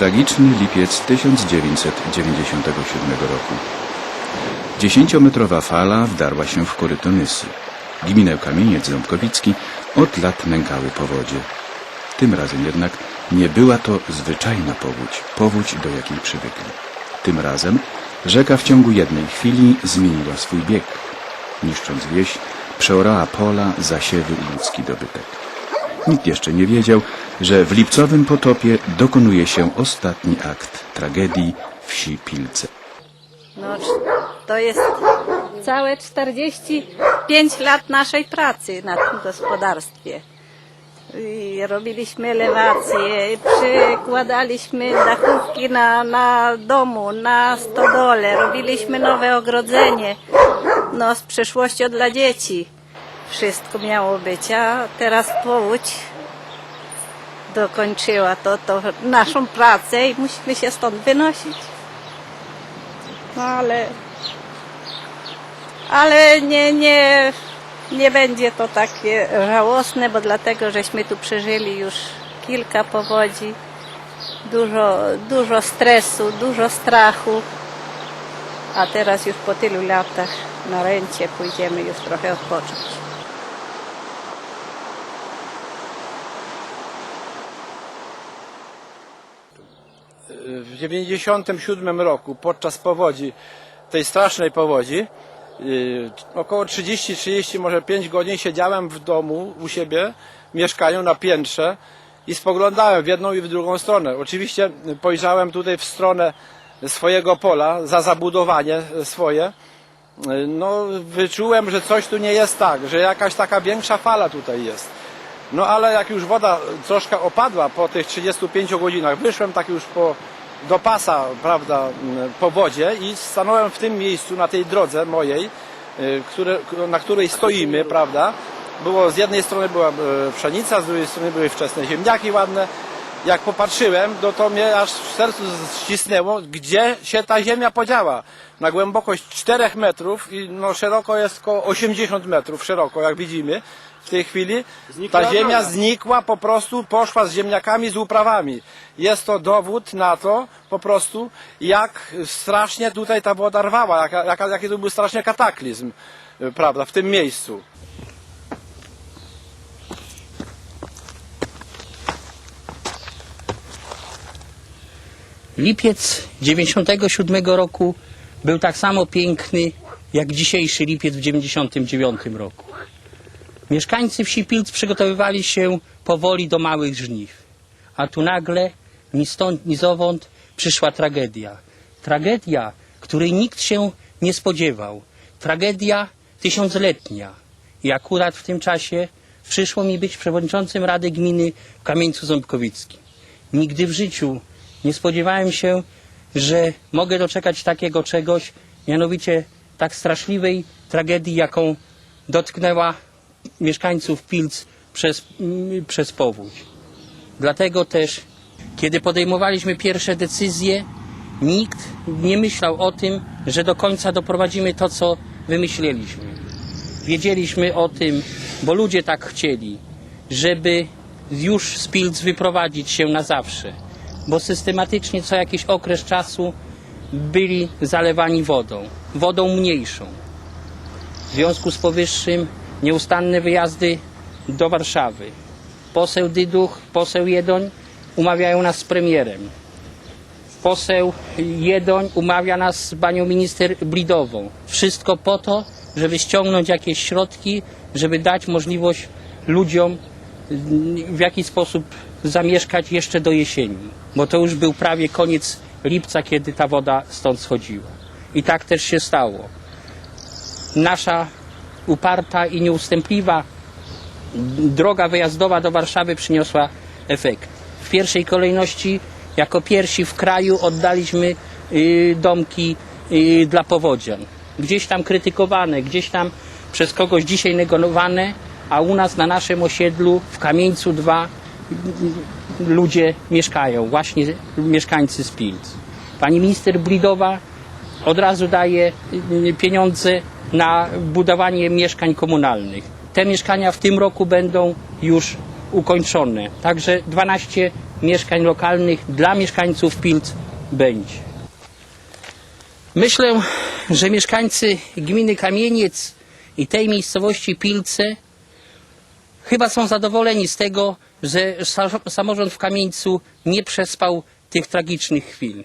Tragiczny lipiec 1997 roku. Dziesięciometrowa fala wdarła się w koryto Nysy. Gminę Kamieniec Ząbkowicki od lat nękały powodzie. Tym razem jednak nie była to zwyczajna powódź, powódź do jakiej przywykli. Tym razem rzeka w ciągu jednej chwili zmieniła swój bieg. Niszcząc wieś, przeorała pola, zasiewy i ludzki dobytek. Nikt jeszcze nie wiedział, że w lipcowym potopie dokonuje się ostatni akt tragedii wsi Pilce. No, to jest całe 45 lat naszej pracy na tym gospodarstwie. I robiliśmy elewacje, przykładaliśmy dachówki na, na domu, na stodole, robiliśmy nowe ogrodzenie, no z przyszłością dla dzieci. Wszystko miało być, a teraz powódź dokończyła to, to naszą pracę i musimy się stąd wynosić. No ale, ale nie, nie, nie będzie to takie żałosne, bo dlatego, żeśmy tu przeżyli już kilka powodzi, dużo, dużo stresu, dużo strachu, a teraz już po tylu latach na rencie pójdziemy już trochę odpocząć. W 97 roku podczas powodzi, tej strasznej powodzi, yy, około 30-30, może 5 godzin siedziałem w domu u siebie, w mieszkaniu na piętrze i spoglądałem w jedną i w drugą stronę. Oczywiście pojrzałem tutaj w stronę swojego pola, za zabudowanie swoje. Yy, No, wyczułem, że coś tu nie jest tak, że jakaś taka większa fala tutaj jest. No ale jak już woda troszkę opadła po tych 35 godzinach, wyszłem tak już po, do pasa, prawda, po wodzie i stanąłem w tym miejscu, na tej drodze mojej, y, które, na której stoimy, prawda. Było, z jednej strony była e, pszenica, z drugiej strony były wczesne ziemniaki ładne. Jak popatrzyłem, no to mnie aż w sercu ścisnęło, gdzie się ta ziemia podziała. Na głębokość 4 metrów i no szeroko jest około 80 metrów szeroko, jak widzimy w tej chwili. Ta ziemia znikła, po prostu poszła z ziemniakami, z uprawami. Jest to dowód na to po prostu, jak strasznie tutaj ta woda rwała, jaka, jaka, jaki to był strasznie kataklizm, y, prawda, w tym miejscu. Lipiec 97 roku był tak samo piękny jak dzisiejszy lipiec w 99 roku. Mieszkańcy wsi Pilc przygotowywali się powoli do małych żniw. A tu nagle, ni stąd, ni zowąd przyszła tragedia. Tragedia, której nikt się nie spodziewał. Tragedia tysiącletnia. I akurat w tym czasie przyszło mi być przewodniczącym Rady Gminy w Kamieńcu Ząbkowickim. Nigdy w życiu nie spodziewałem się, że mogę doczekać takiego czegoś, mianowicie tak straszliwej tragedii, jaką dotknęła mieszkańców Pilc przez, mm, przez powódź. Dlatego też, kiedy podejmowaliśmy pierwsze decyzje, nikt nie myślał o tym, że do końca doprowadzimy to, co wymyśleliśmy. Wiedzieliśmy o tym, bo ludzie tak chcieli, żeby już z Pilc wyprowadzić się na zawsze, bo systematycznie co jakiś okres czasu byli zalewani wodą, wodą mniejszą. W związku z powyższym nieustanne wyjazdy do Warszawy. Poseł Dyduch, poseł Jedoń umawiają nas z premierem. Poseł Jedoń umawia nas z panią minister Blidową. Wszystko po to, żeby ściągnąć jakieś środki, żeby dać możliwość ludziom w jakiś sposób zamieszkać jeszcze do jesieni. Bo to już był prawie koniec lipca, kiedy ta woda stąd schodziła. I tak też się stało. Nasza uparta i nieustępliwa droga wyjazdowa do Warszawy przyniosła efekt. W pierwszej kolejności, jako pierwsi w kraju, oddaliśmy y, domki y, dla powodzian. Gdzieś tam krytykowane, gdzieś tam przez kogoś dzisiaj negowane, a u nas na naszym osiedlu w Kamieńcu 2 ludzie mieszkają, właśnie mieszkańcy z Pilc. Pani minister Blidowa od razu daje y, pieniądze na budowanie mieszkań komunalnych. te mieszkania w tym roku będą już ukończone. Także 12 mieszkań lokalnych dla mieszkańców Pilc będzie. Myślę, że mieszkańcy gminy Kamieniec i tej miejscowości Pilce chyba są zadowoleni z tego, że sa- samorząd w Kamieńcu nie przespał tych tragicznych chwil,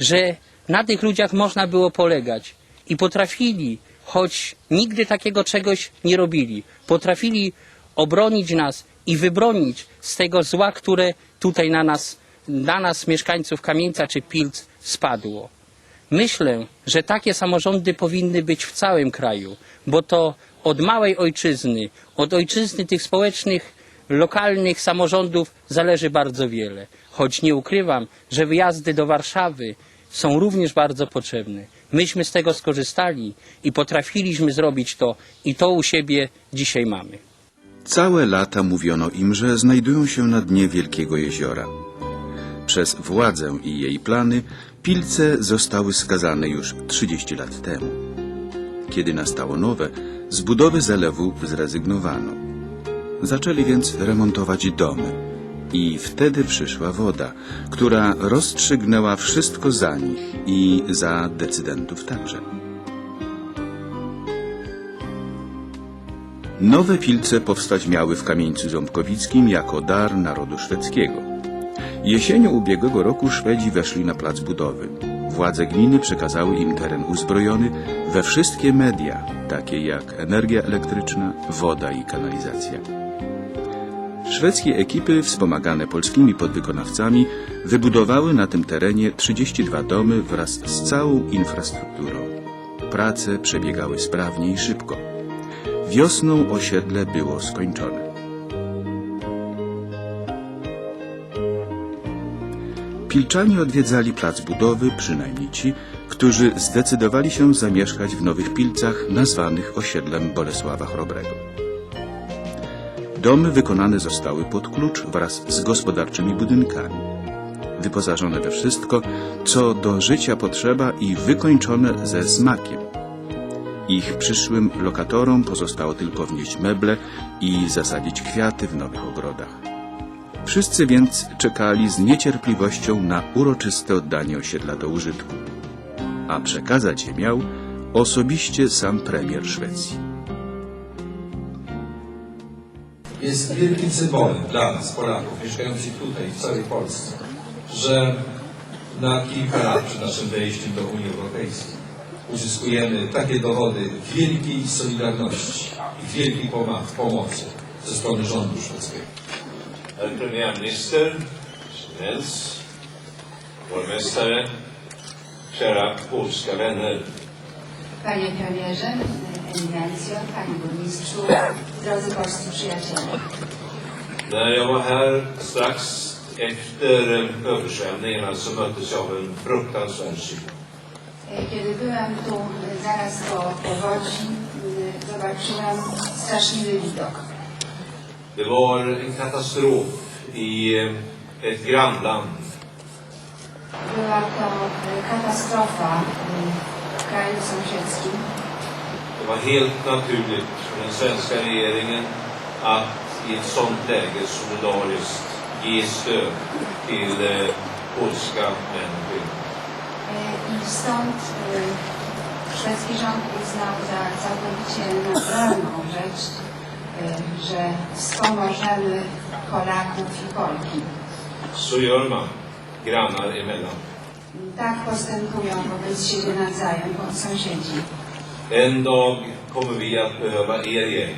że na tych ludziach można było polegać i potrafili, choć nigdy takiego czegoś nie robili, potrafili obronić nas i wybronić z tego zła, które tutaj na nas, na nas mieszkańców Kamieńca czy Pilc spadło. Myślę, że takie samorządy powinny być w całym kraju, bo to od małej ojczyzny, od ojczyzny tych społecznych, lokalnych samorządów zależy bardzo wiele. Choć nie ukrywam, że wyjazdy do Warszawy są również bardzo potrzebne. Myśmy z tego skorzystali i potrafiliśmy zrobić to i to u siebie dzisiaj mamy. Całe lata mówiono im, że znajdują się na dnie wielkiego jeziora. Przez władzę i jej plany Pilce zostały skazane już 30 lat temu. Kiedy nastało nowe, z budowy zalewu zrezygnowano. Zaczęli więc remontować domy. I wtedy przyszła woda, która rozstrzygnęła wszystko za nich i za decydentów także. Nowe Pilce powstać miały w Kamieńcu Ząbkowickim jako dar narodu szwedzkiego. Jesienią ubiegłego roku Szwedzi weszli na plac budowy. Władze gminy przekazały im teren uzbrojony we wszystkie media, takie jak energia elektryczna, woda i kanalizacja. Szwedzkie ekipy, wspomagane polskimi podwykonawcami, wybudowały na tym terenie 32 domy wraz z całą infrastrukturą. Prace przebiegały sprawnie i szybko. Wiosną osiedle było skończone. Pilczanie odwiedzali plac budowy, przynajmniej ci, którzy zdecydowali się zamieszkać w Nowych Pilcach, nazwanych osiedlem Bolesława Chrobrego. Domy wykonane zostały pod klucz wraz z gospodarczymi budynkami. Wyposażone we wszystko, co do życia potrzeba i wykończone ze smakiem. Ich przyszłym lokatorom pozostało tylko wnieść meble i zasadzić kwiaty w nowych ogrodach. Wszyscy więc czekali z niecierpliwością na uroczyste oddanie osiedla do użytku. A przekazać je miał osobiście sam premier Szwecji. Jest wielkim symbolem dla nas, Polaków, mieszkających tutaj, w całej Polsce, że na kilka lat przed naszym wejściem do Unii Europejskiej uzyskujemy takie dowody wielkiej solidarności i wielkiej pomocy ze strony rządu szwedzkiego. Herr premiärminister, Nels, borgmästare, kära polska. Panie premierze, eminencjo, panie burmistrzu, drodzy polscy przyjaciele. När jag var här strax efter översvämningarna så möttes jag av en fruktansvärd syn. E, Kiedy byłem tu e, zaraz po powodzi, e, zobaczyłem straszliwy widok. Det var en katastrof i eh, ett grannland. Była to katastrofa w kraju sąsiedzkim. Det var helt naturligt för den svenska regeringen att i ett sådant läge solidariskt ge stöd till eh, polska män och kvinnor. E, I stąd e, szwedzki rząd uznał za całkowicie naturalną rzecz, e, że wspomożemy Polaków i Polki. Så gör man grannar emellan. Tak postępują wobec siebie nawzajem bądź sąsiedzi. En dag kommer vi att behöva er hjälp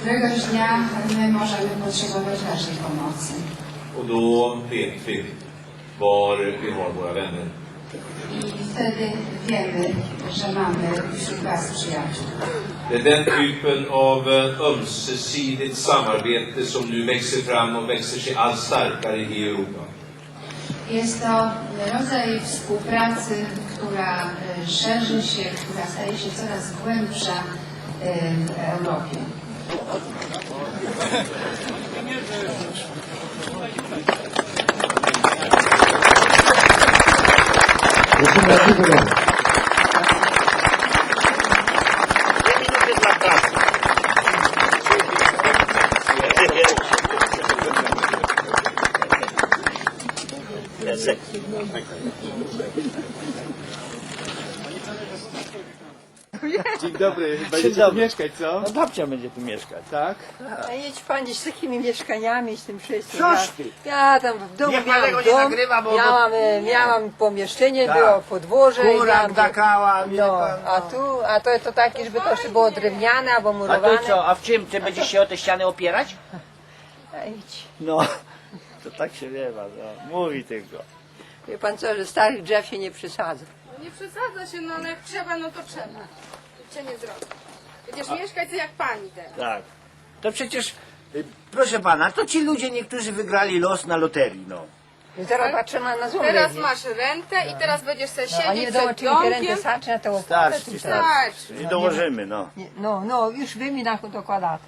Któregoś dnia my możemy potrzebować Waszej pomocy. och då vet vi var vi har våra vänner. I wtedy wiemy, że mamy wśród Was przyjaciół. Det är den typen av eh, ömsesidigt samarbete som nu växer fram och växer sig allt starkare i Europa. Jest to rodzaj współpracy, która e, szerzy się, która staje się coraz głębsza e, w Europie. Dzień dobry, będziecie tu mieszkać, co? No babcia będzie tu mieszkać, tak? A jedź pan z takimi mieszkaniami, z tym wszystkim. Ja, ty? ja tam w domu Niech pan miałam tego nie dom, nagrywa, bo- miałam, e, miałam pomieszczenie, Tak. było podwórze. i Kurak miałam- wie No, pan, a tu, a to, to takie, żeby to jeszcze było drewniane albo A murowane. to co, a w czym? Ty będziesz się o te ściany opierać? A idź. No, to tak się wiewa, no. mówi tylko. Wie pan co, że starych drzew się nie przesadza. Nie przesadza się, no ale jak trzeba, no to trzeba. Cię nie zrobi. Będziesz mieszkać jak pani teraz. Tak. To przecież, y, proszę pana, to ci ludzie niektórzy wygrali los na loterii, no. I teraz patrzymy na złą Teraz wiewię. masz rentę i teraz będziesz sobie No, a nie siedzieć wiadomo, przed czy mi te ręce domkiem. starczy na tę opłatę. Starczy, czy starczy. Tak. I dołożymy, no. Nie, No, no, już wy mi na dokładacie.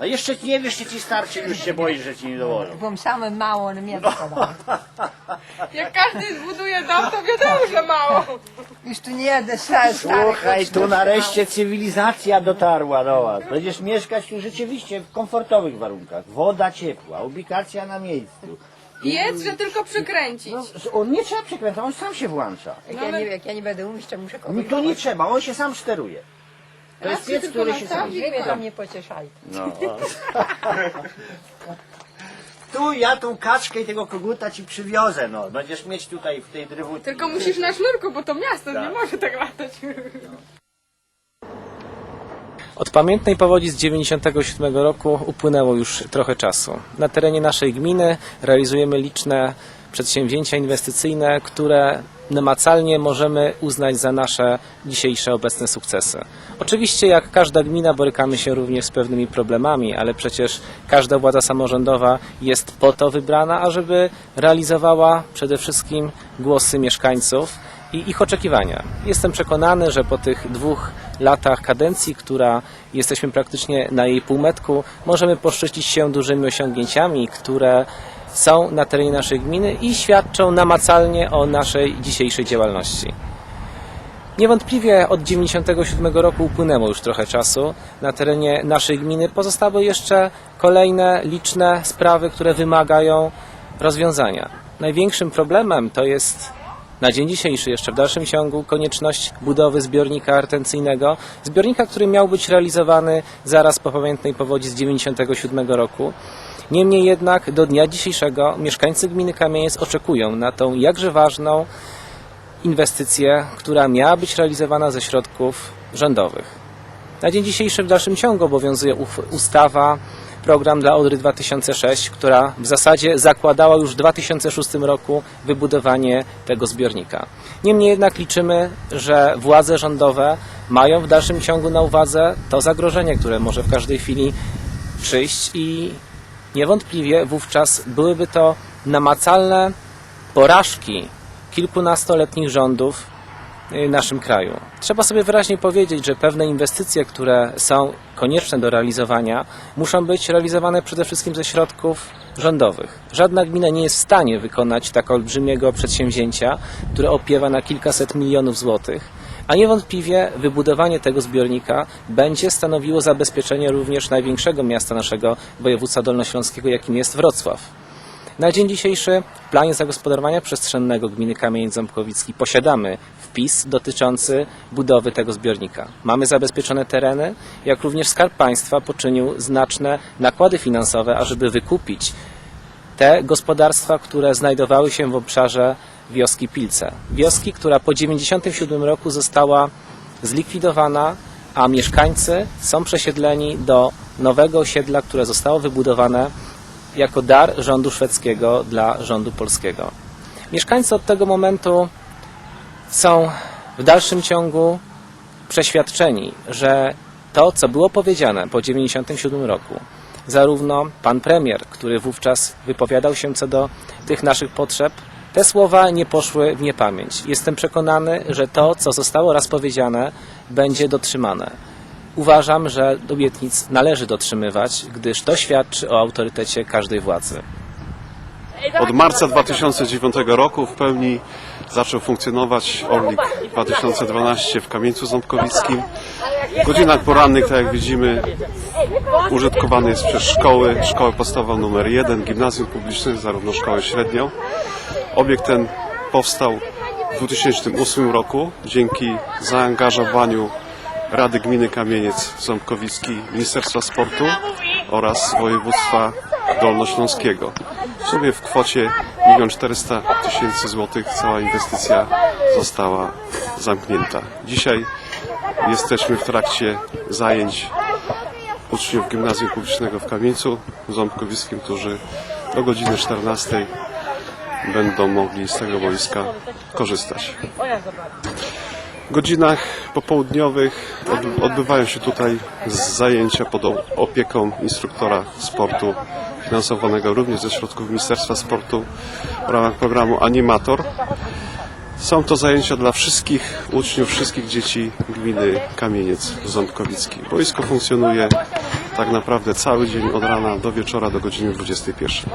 A jeszcze nie wiesz, czy ci starczy, już się boisz, że ci nie dołożą. Bo samym mało on mnie dokładają. Jak każdy zbuduje dom, to wiadomo, że mało. Już tu nie stary, stary. Słuchaj, tu nareszcie cywilizacja dotarła do was. Będziesz mieszkać tu rzeczywiście w komfortowych warunkach. Woda ciepła, ubikacja na miejscu. Jedz, że tylko przykręcić. No, on nie trzeba przekręcać, on sam się włącza. Jak ja, nie, jak ja nie będę umieć, to muszę No kogoś to nie trzeba, on się sam steruje. To jest Raz się piec, tylko który się sam... nastawi. Wy mnie tam nie pocieszaj. No. Tu ja tą kaczkę i tego koguta ci przywiozę, no. Będziesz mieć tutaj w tej drewutce. Tylko musisz na sznurku, bo to miasto nie może tak latać. Od pamiętnej powodzi z 97 roku upłynęło już trochę czasu. Na terenie naszej gminy realizujemy liczne przedsięwzięcia inwestycyjne, które namacalnie możemy uznać za nasze dzisiejsze obecne sukcesy. Oczywiście jak każda gmina borykamy się również z pewnymi problemami, ale przecież każda władza samorządowa jest po to wybrana, ażeby realizowała przede wszystkim głosy mieszkańców i ich oczekiwania. Jestem przekonany, że po tych dwóch latach kadencji, która jesteśmy praktycznie na jej półmetku, możemy poszczycić się dużymi osiągnięciami, które są na terenie naszej gminy i świadczą namacalnie o naszej dzisiejszej działalności. Niewątpliwie od 1997 roku upłynęło już trochę czasu. Na terenie naszej gminy pozostały jeszcze kolejne liczne sprawy, które wymagają rozwiązania. Największym problemem to jest na dzień dzisiejszy, jeszcze w dalszym ciągu, konieczność budowy zbiornika retencyjnego. Zbiornika, który miał być realizowany zaraz po pamiętnej powodzi z 1997 roku. Niemniej jednak do dnia dzisiejszego mieszkańcy gminy Kamieniec oczekują na tą jakże ważną inwestycję, która miała być realizowana ze środków rządowych. Na dzień dzisiejszy w dalszym ciągu obowiązuje ustawa program dla Odry 2006, która w zasadzie zakładała już w 2006 roku wybudowanie tego zbiornika. Niemniej jednak liczymy, że władze rządowe mają w dalszym ciągu na uwadze to zagrożenie, które może w każdej chwili przyjść i niewątpliwie wówczas byłyby to namacalne porażki kilkunastoletnich rządów naszym kraju. Trzeba sobie wyraźnie powiedzieć, że pewne inwestycje, które są konieczne do realizowania, muszą być realizowane przede wszystkim ze środków rządowych. Żadna gmina nie jest w stanie wykonać tak olbrzymiego przedsięwzięcia, które opiewa na kilkaset milionów złotych, a niewątpliwie wybudowanie tego zbiornika będzie stanowiło zabezpieczenie również największego miasta naszego województwa dolnośląskiego, jakim jest Wrocław. Na dzień dzisiejszy w planie zagospodarowania przestrzennego gminy Kamieniec Ząbkowicki posiadamy wpis dotyczący budowy tego zbiornika. Mamy zabezpieczone tereny, jak również Skarb Państwa poczynił znaczne nakłady finansowe, ażeby wykupić te gospodarstwa, które znajdowały się w obszarze wioski Pilce. Wioski, która po 1997 roku została zlikwidowana, a mieszkańcy są przesiedleni do nowego osiedla, które zostało wybudowane jako dar rządu szwedzkiego dla rządu polskiego. Mieszkańcy od tego momentu są w dalszym ciągu przeświadczeni, że to, co było powiedziane po 1997 roku, zarówno pan premier, który wówczas wypowiadał się co do tych naszych potrzeb, te słowa nie poszły w niepamięć. Jestem przekonany, że to, co zostało raz powiedziane, będzie dotrzymane. Uważam, że obietnic należy dotrzymywać, gdyż to świadczy o autorytecie każdej władzy. Od marca 2009 roku w pełni zaczął funkcjonować Orlik 2012 w Kamieńcu Ząbkowickim. W godzinach porannych, tak jak widzimy, użytkowany jest przez szkoły, szkołę podstawową numer 1, gimnazjum publiczne, zarówno szkołę średnią. Obiekt ten powstał w 2008 roku dzięki zaangażowaniu Rady Gminy Kamieniec Ząbkowicki, Ministerstwa Sportu oraz województwa dolnośląskiego. W sumie w kwocie 1 400 tysięcy złotych cała inwestycja została zamknięta. Dzisiaj jesteśmy w trakcie zajęć uczniów Gimnazjum Publicznego w Kamieńcu Ząbkowickim, którzy do godziny 14 będą mogli z tego boiska korzystać. Godzinach popołudniowych od- odbywają się tutaj zajęcia pod opieką instruktora sportu finansowanego również ze środków Ministerstwa Sportu w ramach programu Animator. Są to zajęcia dla wszystkich uczniów, wszystkich dzieci gminy Kamieniec Ząbkowicki. Boisko funkcjonuje tak naprawdę cały dzień od rana do wieczora do godziny 21.